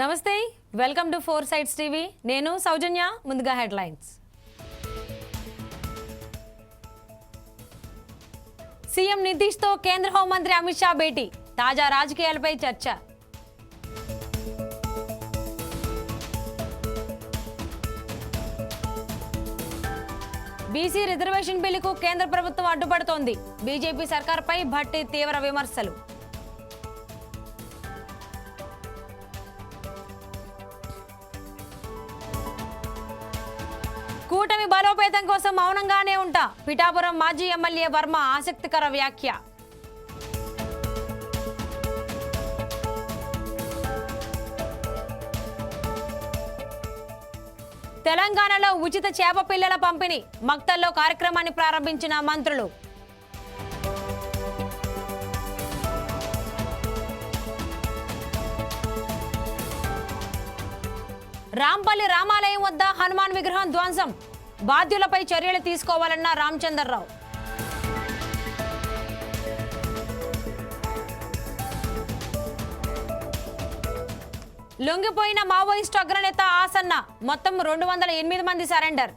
నమస్తే welcome to four sides TV. నేను సౌజన్య ముందుగా హెడ్లైన్స్. సీఎం నితీష్తో కేంద్ర హోంమంత్రి అమిత్ షా భేటీ. తాజా రాజకీయాలపై చర్చ. బీసీ రిజర్వేషన్ బిల్లుకు కేంద్ర ప్రభుత్వం అడ్డుపడుతోంది. బీజేపీ సర్కార్పై భట్టి తీవ్ర విమర్శలు. మౌనంగానే పిఠాపురం మాజీ ఎమ్మెల్యే వర్మ ఆసక్తికర వ్యాఖ్య. తెలంగాణలో ఉచిత చేప పిల్లల పంపిణీ. మక్తల్లో కార్యక్రమాన్ని ప్రారంభించిన మంత్రులు. రాంపల్లి రామాలయం వద్ద హనుమాన్ విగ్రహం ధ్వంసం. బాధ్యులపై చర్యలు తీసుకోవాలన్న రామచందర్రావు. లొంగిపోయిన మావోయిస్టు అగ్రనేత ఆసన్న మొత్తం రెండు వందల ఎనిమిది మంది సరెండర్.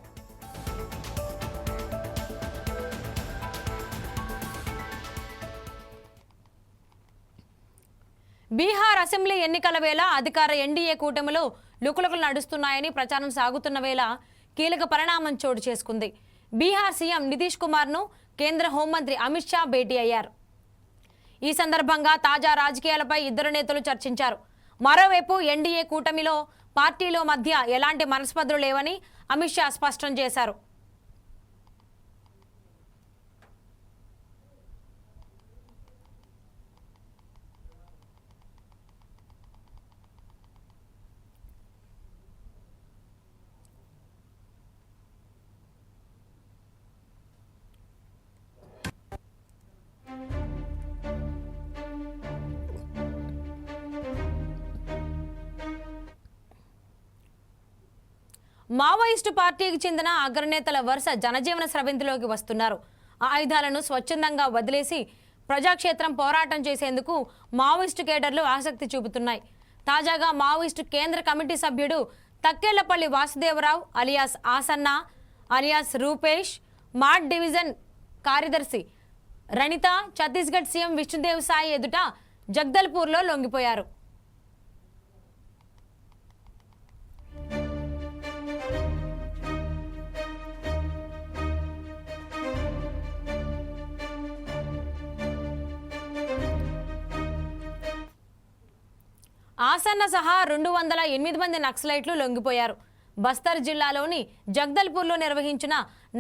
బీహార్ అసెంబ్లీ ఎన్నికల వేళ అధికార ఎన్డీఏ కూటమిలో లుకులుకలు నడుస్తున్నాయని ప్రచారం సాగుతున్న వేళ కీలక పరిణామం చోటు చేసుకుంది. బీహార్ సీఎం నితీష్ కుమార్ను కేంద్ర హోంమంత్రి అమిత్ షా భేటీ అయ్యారు. ఈ సందర్భంగా తాజా రాజకీయాలపై ఇద్దరు నేతలు చర్చించారు. మరోవైపు ఎన్డీఏ కూటమిలో పార్టీలో మధ్య ఎలాంటి మనస్పర్ధలు లేవని అమిత్ షా స్పష్టం చేశారు. మావోయిస్టు పార్టీకి చెందిన అగ్రనేతల వరుస జనజీవన స్రవింతిలోకి వస్తున్నారు. ఆయుధాలను స్వచ్ఛందంగా వదిలేసి ప్రజాక్షేత్రం పోరాటం చేసేందుకు మావోయిస్టు కేడర్లు ఆసక్తి చూపుతున్నాయి. తాజాగా మావోయిస్టు కేంద్ర కమిటీ సభ్యుడు తక్కేళ్ళపల్లి వాసుదేవరావు అలియాస్ ఆసన్న అలియాస్ రూపేష్ మార్ట్ డివిజన్ కార్యదర్శి రణిత ఛత్తీస్గఢ్ సీఎం విష్ణుదేవ్ సాయి ఎదుట జగ్దల్పూర్లో లొంగిపోయారు. ఆసన్న సహా రెండు వందల ఎనిమిది మంది నక్సలైట్లు లొంగిపోయారు. బస్తర్ జిల్లాలోని జగ్దల్పూర్లో నిర్వహించిన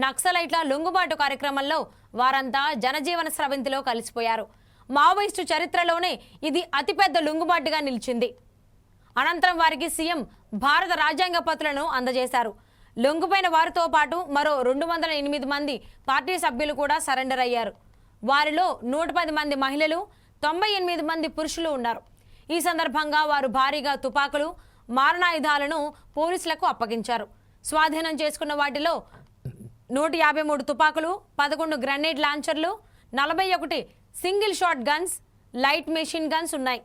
నక్సలైట్ల లొంగుబాటు కార్యక్రమంలో వారంతా జనజీవన స్రవంతిలో కలిసిపోయారు. మావోయిస్టు చరిత్రలోనే ఇది అతిపెద్ద లొంగుబాటుగా నిలిచింది. అనంతరం వారికి సీఎం భారత రాజ్యాంగ పత్రులను అందజేశారు. లొంగిపోయిన వారితో పాటు మరో రెండు వందల ఎనిమిది మంది పార్టీ సభ్యులు కూడా సరెండర్ అయ్యారు. వారిలో నూట పది మంది మహిళలు తొంభై ఎనిమిది మంది పురుషులు ఉన్నారు. ఈ సందర్భంగా వారు భారీగా తుపాకులు మారణాయుధాలను పోలీసులకు అప్పగించారు. స్వాధీనం చేసుకున్న వాటిలో నూట యాభై మూడు తుపాకులు పదకొండు గ్రనేడ్ లాంచర్లు నలభై ఒకటి single shot guns light machine guns ఉన్నాయి.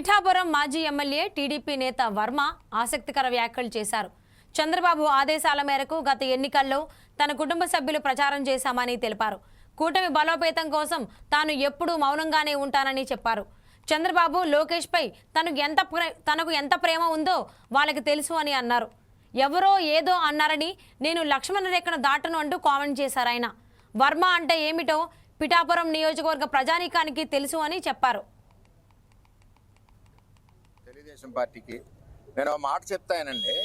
పిఠాపురం మాజీ ఎమ్మెల్యే టీడీపీ నేత వర్మ ఆసక్తికర వ్యాఖ్యలు చేశారు. చంద్రబాబు ఆదేశాల మేరకు గత ఎన్నికల్లో తన కుటుంబ సభ్యులు ప్రచారం చేశామని తెలిపారు. కూటమి బలోపేతం కోసం తాను ఎప్పుడూ మౌనంగానే ఉంటానని చెప్పారు. చంద్రబాబు లోకేష్పై తనకు ఎంత తనకు ఎంత ప్రేమ ఉందో వాళ్ళకి తెలుసు అని అన్నారు. ఎవరో ఏదో అన్నారని నేను లక్ష్మణ రేఖను దాటను అంటూ కామెంట్ చేశారు ఆయన. వర్మ అంటే ఏమిటో పిఠాపురం నియోజకవర్గ ప్రజానీకానికి తెలుసు అని చెప్పారు. తెలుగుదేశం పార్టీకి. నేను ఒక మాట చెప్తానండి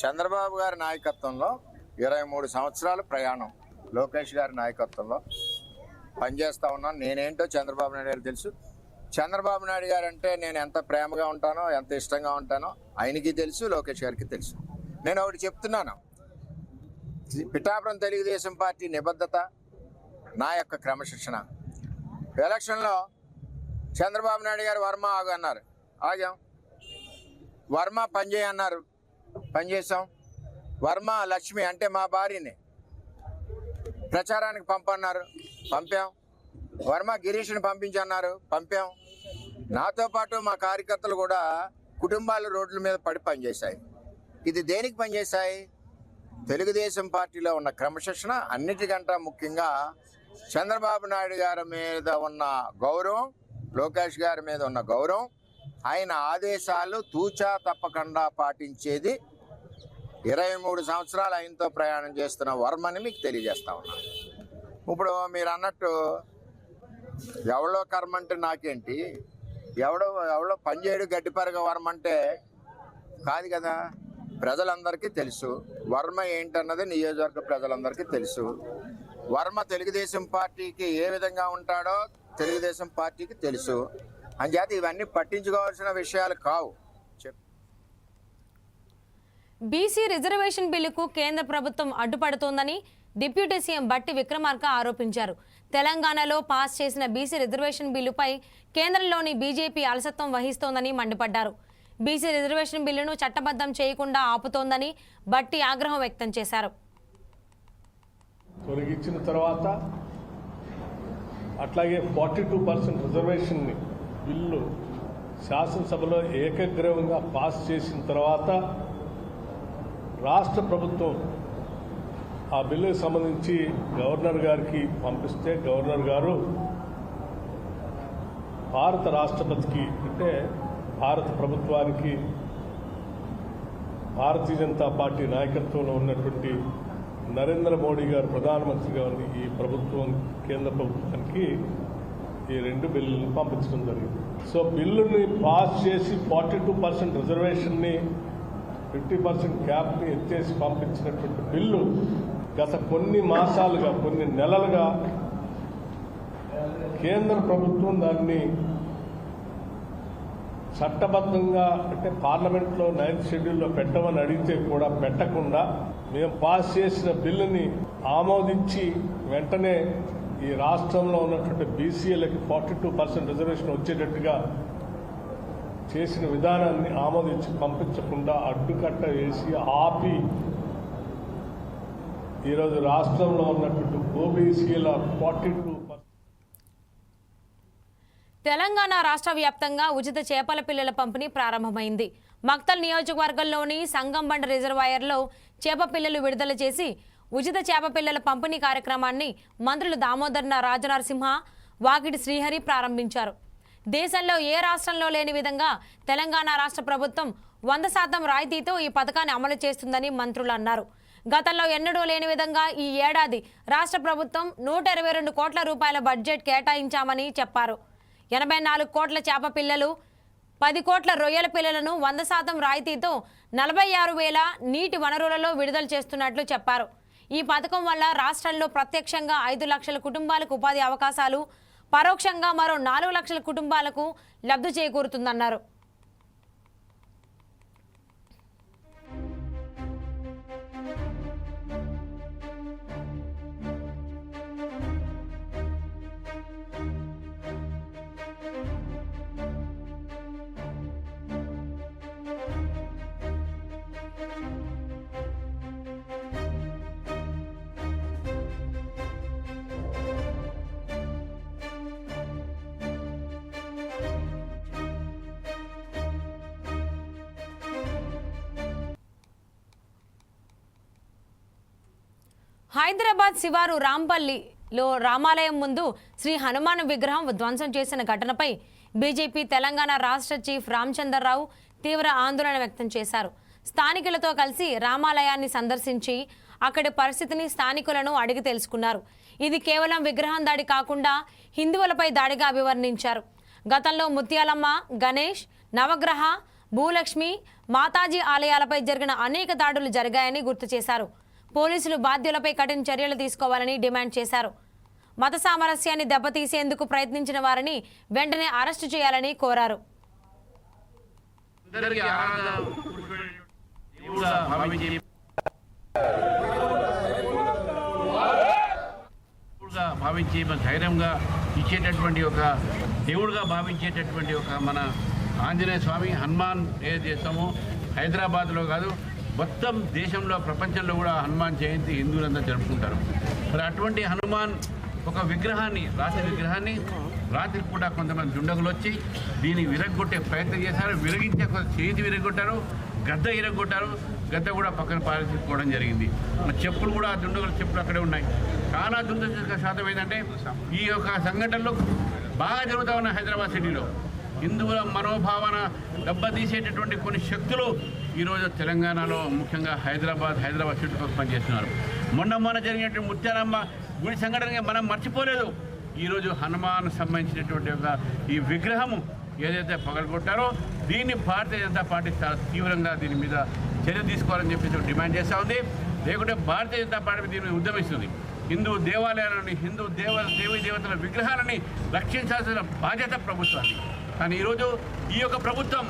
చంద్రబాబు గారి నాయకత్వంలో ఇరవై మూడు సంవత్సరాల ప్రయాణం. లోకేష్ గారి నాయకత్వంలో పనిచేస్తూ ఉన్నాను నేనేంటో చంద్రబాబు నాయుడు గారు తెలుసు. చంద్రబాబు నాయుడు గారు అంటే నేను ఎంత ప్రేమగా ఉంటానో ఎంత ఇష్టంగా ఉంటానో ఆయనకి తెలుసు లోకేష్ గారికి తెలుసు. నేను ఒకటి చెప్తున్నాను. పిఠాపురం తెలుగుదేశం పార్టీ నిబద్ధత నా యొక్క క్రమశిక్షణ. ఎలక్షన్లో చంద్రబాబు నాయుడు గారు వర్మ ఆగు అన్నారు. ఆగాం. వర్మ పనిచేయ అన్నారు. పనిచేసాం వర్మ లక్ష్మి అంటే మా భార్యని. ప్రచారానికి పంపన్నారు. పంపాం. వర్మ గిరీష్ని పంపించన్నారు. పంపాం. నాతో పాటు మా కార్యకర్తలు కూడా కుటుంబాలు రోడ్ల మీద పడి పనిచేశాయి ఇది దేనికి పనిచేశాయి తెలుగుదేశం పార్టీలో ఉన్న క్రమశిక్షణ అన్నిటికంటే ముఖ్యంగా చంద్రబాబు నాయుడు గారి మీద ఉన్న గౌరవం లోకేష్ గారి మీద ఉన్న గౌరవం ఆయన ఆదేశాలు తూచా తప్పకుండా పాటించేది ఇరవై మూడు సంవత్సరాలు ఆయనతో ప్రయాణం చేస్తున్న వర్మని మీకు తెలియజేస్తా ఉన్నాను ఇప్పుడు మీరు అన్నట్టు ఎవడో కర్మ అంటే నాకేంటి? ఎవడో ఎవడో పనిచేయడు గడ్డిపరగ వర్మ అంటే కాదు కదా? ప్రజలందరికీ తెలుసు. వర్మ ఏంటన్నది నియోజకవర్గ ప్రజలందరికీ తెలుసు. వర్మ తెలుగుదేశం పార్టీకి ఏ విధంగా ఉంటాడో తెలుగుదేశం పార్టీకి తెలుసు. అంచేత ఇవన్నీ పట్టించుకోవాల్సిన విషయాలు కావు. బీసీ రిజర్వేషన్ బిల్లుకు కేంద్ర ప్రభుత్వం అడ్డుపడుతోందని డిప్యూటీ సీఎం బట్టి విక్రమార్క ఆరోపించారు. తెలంగాణలో పాస్ చేసిన బీసీ రిజర్వేషన్ బిల్లుపై కేంద్రంలోని బీజేపీ అలసత్వం వహిస్తోందని మండిపడ్డారు. బీసీ రిజర్వేషన్ బిల్లును చట్టబద్ధం చేయకుండా ఆపుతోందని బట్టి ఆగ్రహం వ్యక్తం చేశారు. తొలగించిన తర్వాత అట్లాగే ఫార్టీ టూ పర్సెంట్ రిజర్వేషన్ని బిల్లు శాసనసభలో ఏకగ్రీవంగా పాస్ చేసిన తర్వాత రాష్ట్ర ప్రభుత్వం ఆ బిల్లుకు సంబంధించి గవర్నర్ గారికి పంపిస్తే గవర్నర్ గారు భారత రాష్ట్రపతికి అంటే భారత ప్రభుత్వానికి భారతీయ జనతా పార్టీ నాయకత్వంలో ఉన్నటువంటి నరేంద్ర మోడీ గారు ప్రధానమంత్రిగా ఉన్న ఈ ప్రభుత్వం కేంద్ర ప్రభుత్వానికి ఈ రెండు బిల్లులను పంపించడం జరిగింది. సో బిల్లుని పాస్ చేసి ఫార్టీ టూ పర్సెంట్ రిజర్వేషన్ని ఫిఫ్టీ పర్సెంట్ క్యాప్ని ఎత్తేసి పంపించినటువంటి బిల్లు గత కొన్ని మాసాలుగా కొన్ని నెలలుగా కేంద్ర ప్రభుత్వం దాన్ని చట్టబద్ధంగా అంటే పార్లమెంట్లో నైన్త్ షెడ్యూల్లో పెట్టమని అడిగితే కూడా పెట్టకుండా మేము పాస్ చేసిన బిల్లుని ఆమోదించి వెంటనే ఈ రాష్ట్రంలో ఉన్నటువంటి బీసీఏలకి ఫార్టీ టూ పర్సెంట్ రిజర్వేషన్ వచ్చేటట్టుగా చేసిన విధానాన్ని ఆమోదించి పంపించకుండా అడ్డుకట్ట వేసి ఆపి ఈరోజు రాష్ట్రంలో ఉన్నటువంటి ఓబీసీల ఫార్టీ టూ తెలంగాణ రాష్ట్ర వ్యాప్తంగా ఉచిత చేపల పిల్లల పంపిణీ ప్రారంభమైంది. మక్తల్ నియోజకవర్గంలోని సంగంబండ రిజర్వాయర్లో చేప పిల్లలు విడుదల చేసి ఉచిత చేప పిల్లల పంపిణీ కార్యక్రమాన్ని మంత్రులు దామోదర్ రాజనరసింహ వాకిటి శ్రీహరి ప్రారంభించారు. దేశంలో ఏ రాష్ట్రంలో లేని విధంగా తెలంగాణ రాష్ట్ర ప్రభుత్వం వంద శాతం రాయితీతో ఈ పథకాన్ని అమలు చేస్తుందని మంత్రులు అన్నారు. గతంలో ఎన్నడూ లేని విధంగా ఈ ఏడాది రాష్ట్ర ప్రభుత్వం నూట ఇరవై రెండు కోట్ల రూపాయల బడ్జెట్ కేటాయించామని చెప్పారు. ఎనభై నాలుగు కోట్ల చేప పిల్లలు పది కోట్ల రొయ్యల పిల్లలను వంద శాతం రాయితీతో నలభై ఆరు వేల నీటి వనరులలో విడుదల చేస్తున్నట్లు చెప్పారు. ఈ పథకం వల్ల రాష్ట్రంలో ప్రత్యక్షంగా ఐదు లక్షల కుటుంబాలకు ఉపాధి అవకాశాలు పరోక్షంగా మరో నాలుగు లక్షల కుటుంబాలకు లబ్ధి చేకూరుతుందన్నారు. హైదరాబాద్ శివారు రాంపల్లిలో రామాలయం ముందు శ్రీ హనుమాన్ విగ్రహం ధ్వంసం చేసిన ఘటనపై బీజేపీ తెలంగాణ రాష్ట్ర చీఫ్ రామచంద్రరావు తీవ్ర ఆందోళన వ్యక్తం చేశారు. స్థానికులతో కలిసి రామాలయాన్ని సందర్శించి అక్కడి పరిస్థితిని స్థానికులను అడిగి తెలుసుకున్నారు. ఇది కేవలం విగ్రహం దాడి కాకుండా హిందువులపై దాడిగా అభివర్ణించారు. గతంలో ముత్యాలమ్మ గణేష్ నవగ్రహ భూలక్ష్మి మాతాజీ ఆలయాలపై జరిగిన అనేక దాడులు జరిగాయని గుర్తు చేశారు. పోలీసులు బాధ్యులపై కఠిన చర్యలు తీసుకోవాలని డిమాండ్ చేశారు. మత సామరస్యాన్ని దెబ్బతీసేందుకు ప్రయత్నించిన వారిని వెంటనే అరెస్టు చేయాలని కోరారు. భావించి మన ధైర్యంగా ఇచ్చేటటువంటి ఒక దేవుడుగా భావించేటటువంటి ఒక మన ఆంజనేయ స్వామి హనుమాన్ ఏ చేస్తామో హైదరాబాద్లో కాదు మొత్తం దేశంలో ప్రపంచంలో కూడా హనుమాన్ జయంతి హిందువులందరూ జరుపుకుంటారు. మరి అటువంటి హనుమాన్ ఒక విగ్రహాన్ని రాతి విగ్రహాన్ని రాత్రి పూట కొంతమంది దుండగులు వచ్చి దీన్ని విరగొట్టే ప్రయత్నం చేశారు. విరగించే కొంత చేతి విరగొట్టారు గద్ద ఇరగొట్టారు గద్ద కూడా పక్కన పారేసుకోవడం జరిగింది. చెప్పులు కూడా ఆ దుండగుల చెప్పులు అక్కడే ఉన్నాయి. చాలా దుండ శాతం ఏంటంటే ఈ యొక్క సంఘటనలు బాగా జరుగుతూ ఉన్నాయి హైదరాబాద్ సిటీలో. హిందువుల మనోభావన దెబ్బతీసేటటువంటి కొన్ని శక్తులు ఈరోజు తెలంగాణలో ముఖ్యంగా హైదరాబాద్ హైదరాబాద్ చుట్టుపక్కల పనిచేస్తున్నారు. మొన్న మొన్న జరిగినటువంటి ముత్యాలమ్మ గుడి సంఘటన మనం మర్చిపోలేదు. ఈరోజు హనుమాన్ సంబంధించినటువంటి ఒక ఈ విగ్రహము ఏదైతే పగలగొట్టారో దీన్ని భారతీయ జనతా పార్టీ చాలా తీవ్రంగా దీని మీద చర్య తీసుకోవాలని చెప్పేసి డిమాండ్ చేస్తూ ఉంది. లేకుంటే భారతీయ జనతా పార్టీ దీన్ని ఉద్యమిస్తుంది. హిందూ దేవాలయాలని హిందూ దేవ దేవీ దేవతల విగ్రహాలని రక్షించాల్సిన బాధ్యత ప్రభుత్వాన్ని కానీ ఈరోజు ఈ యొక్క ప్రభుత్వం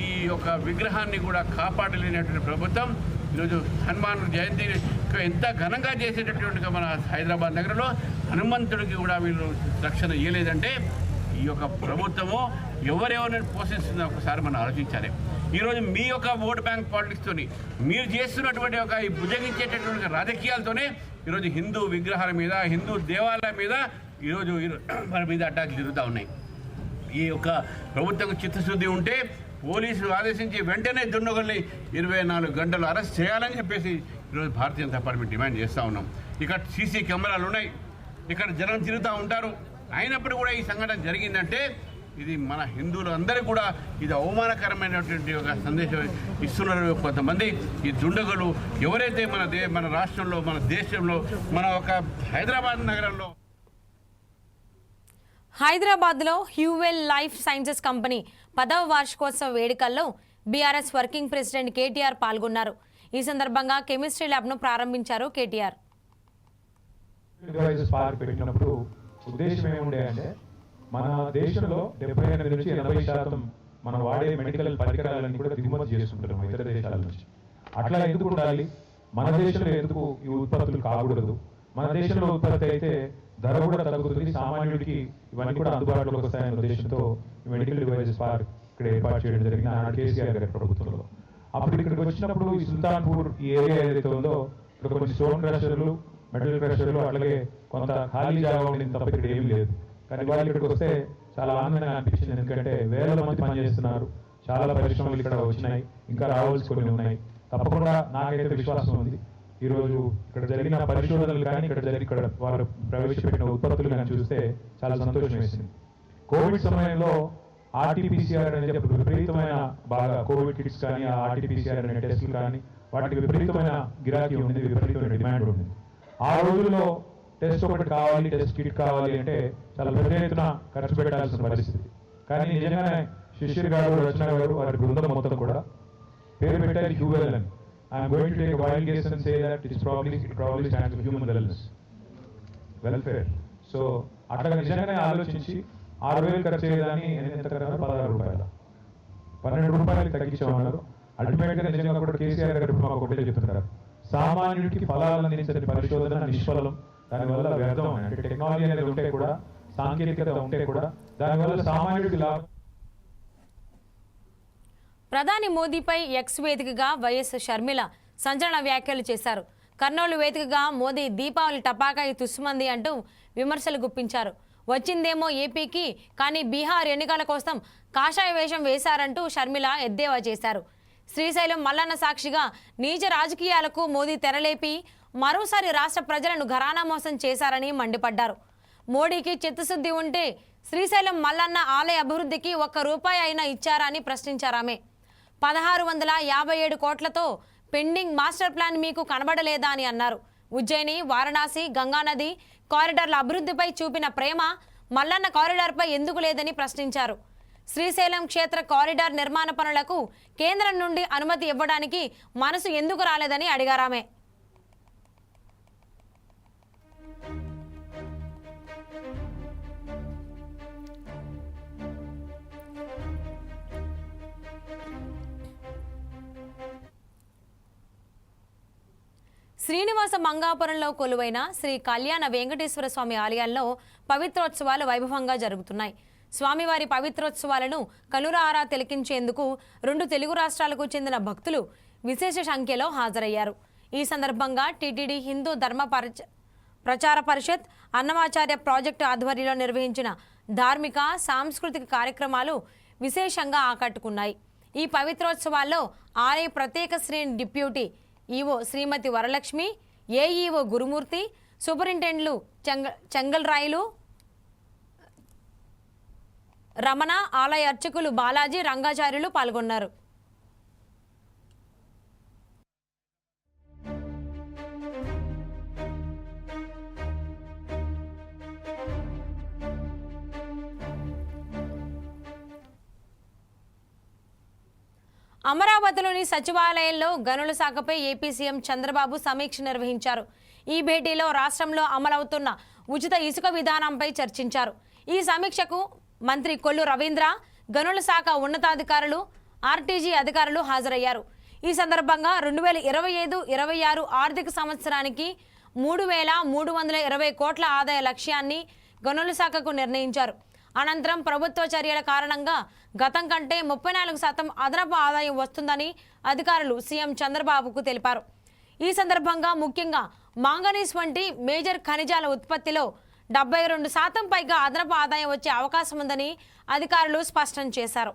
ఈ యొక్క విగ్రహాన్ని కూడా కాపాడలేనటువంటి ప్రభుత్వం ఈరోజు హనుమాన్ జయంతిని ఎంత ఘనంగా చేసేటటువంటి మన హైదరాబాద్ నగరంలో హనుమంతుడికి కూడా వీళ్ళు రక్షణ ఇవ్వలేదంటే ఈ యొక్క ప్రభుత్వము ఎవరెవరిని పోషిస్తుందో ఒకసారి మనం ఆలోచించాలి. ఈరోజు మీ యొక్క ఓట్ బ్యాంక్ పాలిటిక్స్తోని మీరు చేస్తున్నటువంటి ఒక ఈ భుజగించేటటువంటి రాజకీయాలతోనే ఈరోజు హిందూ విగ్రహాల మీద హిందూ దేవాలయాల మీద ఈరోజు మన మీద అటాకులు జరుగుతూ ఉన్నాయి. ఈ యొక్క ప్రభుత్వం చిత్తశుద్ధి ఉంటే పోలీసులు ఆదేశించి వెంటనే దుండగుల్ని ఇరవై నాలుగు గంటలు అరెస్ట్ చేయాలని చెప్పేసి ఈరోజు భారతీయ జనతా పార్టీ డిమాండ్ చేస్తూ ఉన్నాం. ఇక్కడ సీసీ కెమెరాలు ఉన్నాయి. ఇక్కడ జనం తిరుగుతూ ఉంటారు. అయినప్పుడు కూడా ఈ సంఘటన జరిగిందంటే ఇది మన హిందువులు కూడా ఇది అవమానకరమైనటువంటి ఒక సందేశం ఇస్తున్నారు కొంతమంది. ఈ దుండగులు ఎవరైతే మన దే మన రాష్ట్రంలో మన దేశంలో మన ఒక హైదరాబాద్ నగరంలో హైదరాబాద్లో హ్యూవెల్ లైఫ్ సైన్సెస్ కంపెనీ పదవ వార్షికోత్సవ వేడుకల్లో బీఆర్ఎస్ వర్కింగ్ ప్రెసిడెంట్ కేటీఆర్ పాల్గొన్నారు. ఈ సందర్భంగా కెమిస్ట్రీ ల్యాబ్ను ప్రారంభించారు కేటీఆర్. పార్క్ పెట్టినప్పుడు ఉద్దేశం ఏముండే అంటే మన దేశంలో డెబ్బై ఎనిమిది నుంచి ఎనభై శాతం మనం వాడే మెడికల్ పరికరాలన్నీ కూడా దిగుమతి చేస్తుంటాం ఇతర దేశాల నుంచి. అట్లా ఎందుకు ఉండాలి? మన దేశంలో ఎందుకు ఈ ఉత్పత్తులు కాకూడదు? మన దేశంలో ఉత్పత్తి అయితే ధర కూడా తగ్గుతుంది. సామాన్యుడికి ఇవన్నీ కూడా అందుబాటులోకి వస్తాయనే ఉద్దేశంతో మెడికల్ డివైజెస్ పార్క్ ఇక్కడ ఏర్పాటు చేయడం జరిగింది. ఆనాడు కేసీఆర్ గారి ప్రభుత్వంలో. అప్పుడు ఇక్కడికి వచ్చినప్పుడు ఈ సుల్తాన్పూర్ ఈ ఏరియా ఏదైతే ఉందో ఇక్కడ కొన్ని స్టోన్ క్రషర్లు మెటల్ క్రషర్లు అట్లాగే కొంత ఖాళీ జాగా ఉండింది తప్ప ఇక్కడ ఏమీ లేదు. కానీ వాళ్ళు ఇక్కడికి వస్తే చాలా ఆనందంగా అనిపించింది. ఎందుకంటే వేల మంది పనిచేస్తున్నారు. చాలా పరిశ్రమలు ఇక్కడ వచ్చినాయి. ఇంకా రావాల్సి కొన్ని ఉన్నాయి. తప్పకుండా నాకైతే విశ్వాసం ఉంది. ఈ రోజు ఇక్కడ జరిగిన పరిశోధనలు కానీ ఇక్కడ జరిగి ఇక్కడ వారు ప్రవేశపెట్టిన ఉత్పత్తులు కానీ చూస్తే చాలా సంతోషం వేసింది కోవిడ్ సమయంలో ఆర్టీపీసీఆర్ అనేది విపరీతమైన బాగా కోవిడ్ కిట్స్ కానీ ఆ ఆర్టీపీసీఆర్ అనే టెస్టులు కానీ వాటికి విపరీతమైన గిరాకీ ఉంది విపరీతమైన డిమాండ్ ఉంది ఆ రోజుల్లో టెస్ట్ ఒకటి కావాలి టెస్ట్ కిట్ కావాలి అంటే చాలా పెద్ద ఎత్తున ఖర్చు పెట్టాల్సిన పరిస్థితి. కానీ నిజంగానే శిష్యుడు గారు రచన గారు వారి బృందం మొత్తం కూడా పేరు పెట్టాలి హ్యూవెల్ అని I'm going to take a wild guess and say that it's probably it probably stands for human wellness, welfare. So అట్లా నిజంగానే ఆలోచించి ఆరు వేలు ఖర్చు చేయడాన్ని ఎంత కన్నా పదహారు రూపాయలు. పన్నెండు రూపాయలు తగ్గించామన్నారు అల్టిమేట్గా నిజంగా కూడా కేసీఆర్ గారు మాకు ఒకటే చెప్తున్నారు సామాన్యుడికి ఫలాలు అందించని పరిశోధన నిష్ఫలం. దానివల్ల వ్యర్థం. అంటే టెక్నాలజీ అనేది ఉంటే కూడా సాంకేతికత ఉంటే కూడా దానివల్ల సామాన్యుడికి లాభం. ప్రధాని మోదీపై ఎక్స్ వేదికగా వైఎస్ షర్మిల సంచలన వ్యాఖ్యలు చేశారు. కర్నూలు వేదికగా మోదీ దీపావళి టపాకాయి తుస్సుమంది అంటూ విమర్శలు గుప్పించారు. వచ్చిందేమో ఏపీకి కానీ బీహార్ ఎన్నికల కోసం కాషాయ వేషం వేశారంటూ షర్మిల ఎద్దేవా చేశారు. శ్రీశైలం మల్లన్న సాక్షిగా నీచ రాజకీయాలకు మోదీ తెరలేపి మరోసారి రాష్ట్ర ప్రజలను ఘరానా మోసం చేశారని మండిపడ్డారు. మోడీకి చిత్తశుద్ధి ఉంటే శ్రీశైలం మల్లన్న ఆలయ అభివృద్ధికి ఒక్క రూపాయి అయినా ఇచ్చారా అని ప్రశ్నించారామే. పదహారు వందల యాభై ఏడు కోట్లతో పెండింగ్ మాస్టర్ ప్లాన్ మీకు కనబడలేదా అని అన్నారు. ఉజ్జయిని వారణాసి గంగానది కారిడార్ల అభివృద్ధిపై చూపిన ప్రేమ మల్లన్న కారిడార్పై ఎందుకు లేదని ప్రశ్నించారు. శ్రీశైలం క్షేత్ర కారిడార్ నిర్మాణ పనులకు కేంద్రం నుండి అనుమతి ఇవ్వడానికి మనసు ఎందుకు రాలేదని అడిగారామే. శ్రీనివాస మంగాపురంలో కొలువైన శ్రీ కళ్యాణ వెంకటేశ్వర స్వామి ఆలయాల్లో పవిత్రోత్సవాలు వైభవంగా జరుగుతున్నాయి. స్వామివారి పవిత్రోత్సవాలను కనురారా తిలకించేందుకు రెండు తెలుగు రాష్ట్రాలకు చెందిన భక్తులు విశేష సంఖ్యలో హాజరయ్యారు. ఈ సందర్భంగా టీటీడీ హిందూ ధర్మ పరిచ ప్రచార పరిషత్ అన్నమాచార్య ప్రాజెక్టు ఆధ్వర్యంలో నిర్వహించిన ధార్మిక సాంస్కృతిక కార్యక్రమాలు విశేషంగా ఆకట్టుకున్నాయి. ఈ పవిత్రోత్సవాల్లో ఆలయ ప్రత్యేక శ్రేణి deputy EO Shrimati Varalakshmi AEO Gurumurthy సూపరింటెండెంట్లు చెంగ Chengalrayalu Ramana ఆలయ అర్చకులు బాలాజీ రంగాచార్యులు పాల్గొన్నారు. అమరావతిలోని సచివాలయంలో గనుల శాఖపై ఏపీ సీఎం చంద్రబాబు సమీక్ష నిర్వహించారు. ఈ భేటీలో రాష్ట్రంలో అమలవుతున్న ఉచిత ఇసుక విధానంపై చర్చించారు. ఈ సమీక్షకు మంత్రి కొల్లు రవీంద్ర గనుల శాఖ ఉన్నతాధికారులు ఆర్టీజీ అధికారులు హాజరయ్యారు. ఈ సందర్భంగా రెండు వేల ఇరవై ఐదు ఇరవై ఆరు ఆర్థిక సంవత్సరానికి మూడు వేల మూడు వందల ఇరవై కోట్ల ఆదాయ లక్ష్యాన్ని గనుల శాఖకు నిర్ణయించారు. అనంతరం ప్రభుత్వ చర్యల కారణంగా గతం కంటే ముప్పై నాలుగు శాతం అదనపు ఆదాయం వస్తుందని అధికారులు సీఎం చంద్రబాబుకు తెలిపారు. ఈ సందర్భంగా ముఖ్యంగా మాంగనీస్ వంటి మేజర్ ఖనిజాల ఉత్పత్తిలో డెబ్బై రెండు శాతం పైగా అదనపు ఆదాయం వచ్చే అవకాశం ఉందని అధికారులు స్పష్టం చేశారు.